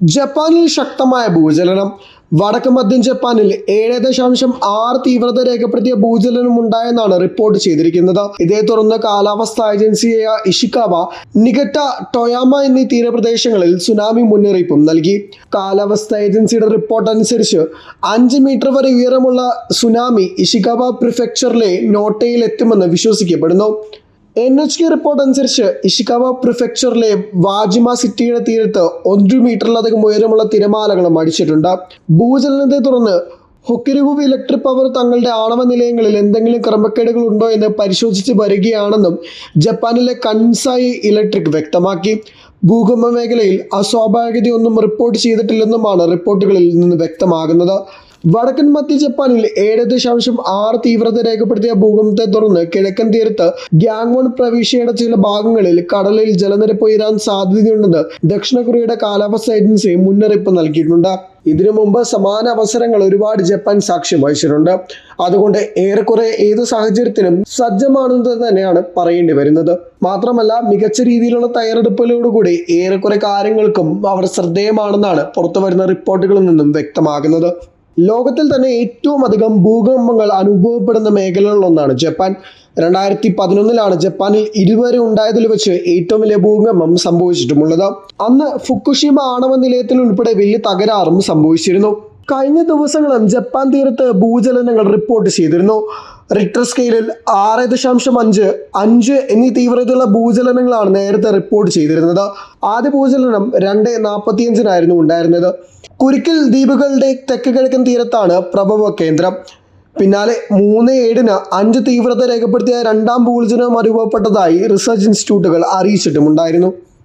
ജപ്പാനിൽ ശക്തമായ ഭൂചലനം. വടക്ക് മധ്യൻ ജപ്പാനിൽ ഏഴ് ദശാംശം ആറ് തീവ്രത രേഖപ്പെടുത്തിയ ഭൂചലനം ഉണ്ടായെന്നാണ് റിപ്പോർട്ട് ചെയ്തിരിക്കുന്നത്. ഇതേ തുടർന്ന് കാലാവസ്ഥാ ഏജൻസിയായ ഇഷിക്കാവ നികട്ട ടൊയാമ എന്നീ തീരപ്രദേശങ്ങളിൽ സുനാമി മുന്നറിയിപ്പും നൽകി. കാലാവസ്ഥാ ഏജൻസിയുടെ റിപ്പോർട്ട് അനുസരിച്ച് അഞ്ച് മീറ്റർ വരെ ഉയരമുള്ള സുനാമി ഇഷിക്കാവ പ്രിഫെക്ചറിലെ നോട്ടയിൽ എത്തുമെന്ന് വിശ്വസിക്കപ്പെടുന്നു. എൻ എച്ച് കെ റിപ്പോർട്ട് അനുസരിച്ച് ഇഷിക്കാവ പ്രിഫെക്ചറിലെ വാജിമ സിറ്റിയുടെ തീരത്ത് ഒരു മീറ്ററിലധികം ഉയരമുള്ള തിരമാലകളും അടിച്ചിട്ടുണ്ട്. ഭൂചലനത്തെ തുടർന്ന് ഹൊക്കിരുവു ഇലക്ട്രിക് പവർ തങ്ങളുടെ ആണവ നിലയങ്ങളിൽ എന്തെങ്കിലും ക്രമക്കേടുകൾ ഉണ്ടോ എന്ന് പരിശോധിച്ച് വരികയാണെന്നും ജപ്പാനിലെ കൺസായി ഇലക്ട്രിക് വ്യക്തമാക്കി. ഭൂകമ്പ മേഖലയിൽ അസ്വാഭാവികതയൊന്നും റിപ്പോർട്ട് ചെയ്തിട്ടില്ലെന്നുമാണ് റിപ്പോർട്ടുകളിൽ നിന്ന് വ്യക്തമാകുന്നത്. വടക്കൻ മധ്യ ജപ്പാനിൽ ഏഴ് ദശാംശം ആറ് തീവ്രത രേഖപ്പെടുത്തിയ ഭൂകമ്പത്തെ തുടർന്ന് കിഴക്കൻ തീരത്ത് ഗ്യാങ്വോൺ പ്രവിശ്യയുടെ ചില ഭാഗങ്ങളിൽ കടലിൽ ജലനിരപ്പ് ഉയരാൻ സാധ്യതയുണ്ടെന്ന് ദക്ഷിണ കൊറിയയുടെ കാലാവസ്ഥ ഏജൻസി മുന്നറിയിപ്പ് നൽകിയിട്ടുണ്ട്. ഇതിനു മുമ്പ് സമാന അവസരങ്ങൾ ഒരുപാട് ജപ്പാൻ സാക്ഷ്യം വഹിച്ചിട്ടുണ്ട്. അതുകൊണ്ട് ഏറെക്കുറെ ഏത് സാഹചര്യത്തിനും സജ്ജമാണെന്ന് തന്നെയാണ് പറയേണ്ടി വരുന്നത്. മാത്രമല്ല മികച്ച രീതിയിലുള്ള തയ്യാറെടുപ്പുകളോടുകൂടി ഏറെക്കുറെ കാര്യങ്ങൾക്കും അവർ ശ്രദ്ധേയമാണെന്നാണ് പുറത്തു വരുന്ന റിപ്പോർട്ടുകളിൽ നിന്നും വ്യക്തമാകുന്നത്. ലോകത്തിൽ തന്നെ ഏറ്റവും അധികം ഭൂകമ്പങ്ങൾ അനുഭവപ്പെടുന്ന മേഖലകളിലൊന്നാണ് ജപ്പാൻ. രണ്ടായിരത്തി പതിനൊന്നിലാണ് ജപ്പാനിൽ ഇതുവരെ ഉണ്ടായതിൽ വെച്ച് ഏറ്റവും വലിയ ഭൂകമ്പം സംഭവിച്ചിട്ടുമുള്ളത്. അന്ന് ഫുക്കുഷിമ ആണവ നിലയത്തിൽ ഉൾപ്പെടെ വലിയ തകരാറും സംഭവിച്ചിരുന്നു. കഴിഞ്ഞ ദിവസങ്ങളും ജപ്പാൻ തീരത്ത് ഭൂചലനങ്ങൾ റിപ്പോർട്ട് ചെയ്തിരുന്നു. റിക്ടർ സ്കെയിലിൽ ആറ് ദശാംശം അഞ്ച് അഞ്ച് എന്നീ തീവ്രതയുള്ള ഭൂചലനങ്ങളാണ് നേരത്തെ റിപ്പോർട്ട് ചെയ്തിരുന്നത്. ആദ്യ ഭൂചലനം രണ്ട് നാൽപ്പത്തിയഞ്ചിനായിരുന്നു ഉണ്ടായിരുന്നത്. കുരിക്കൽ ദ്വീപുകളുടെ തെക്ക് കിഴക്കൻ തീരത്താണ് പ്രഭവ കേന്ദ്രം. പിന്നാലെ മൂന്ന് ഏഴിന് അഞ്ച് തീവ്രത രേഖപ്പെടുത്തിയ രണ്ടാം ഭൂചലനം അനുഭവപ്പെട്ടതായി റിസർച്ച് ഇൻസ്റ്റിറ്റ്യൂട്ടുകൾ അറിയിച്ചിട്ടുമുണ്ടായിരുന്നു.